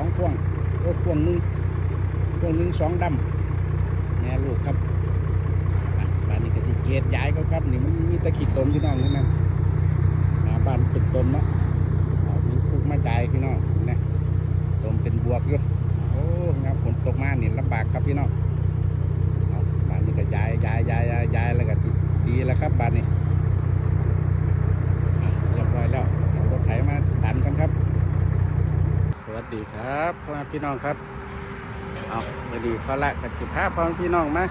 องพวงโอ้พวงหนึ่งพวงหนึ่งสองดำแน่ลูกครับบ้านนี้ก็ที่เกตย้ายก็ครับนี่มันมีตะขีดตมพี่น้องใช่ไหมบ้านเป็นตมเนาะเอามีคุกมาจ่ายพี่น้อง วัสดีครับพ่อพี่น้องครับเอาไปดีพอละกับจิพาพ่อมพี่น้องมา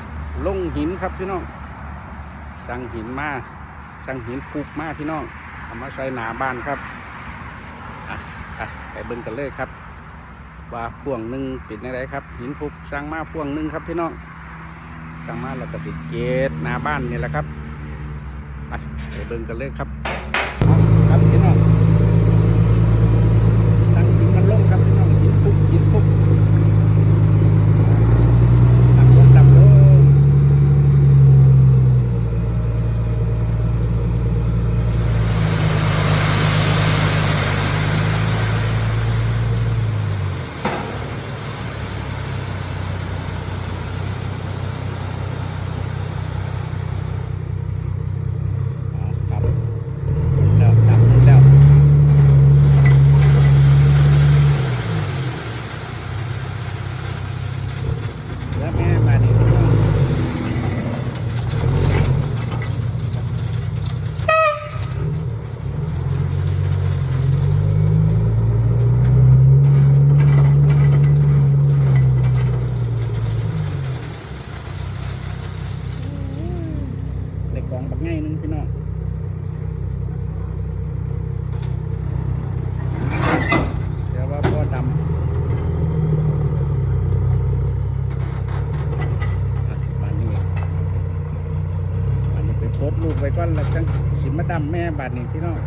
ลงหินครับพี่น้องสั่งหินมาสั่งหินปุกมาพี่น้องเอามาใส่หนาบ้านครับอะอะไปเบิ่งกันเลยครับ ว่าพ่วงหนึ่งปิดในไรครับ หินปุกสั่งมาพ่วงหนึ่งครับพี่น้องสั่งมาแล้วก็สิดเกตหนาบ้านนี่แหละครับไปไปเบิ่งกันเลยครับ ครับพี่น้องหินมันลงครับพี่น้องหินปุ๊บหินปุ๊บดับลงดับลงเอาครับแล้วดับลงแล้ว แล้วแม่มานี่พี่น้องเด็กกอง บักง่ายนึงพี่น้องเดี๋ยวว่าพ่อดำบ้านนี้บ้านนี้ไปโพสลูกไปก่อนแล้วจังสิมาดำแม่บ้านนี้พี่น้อง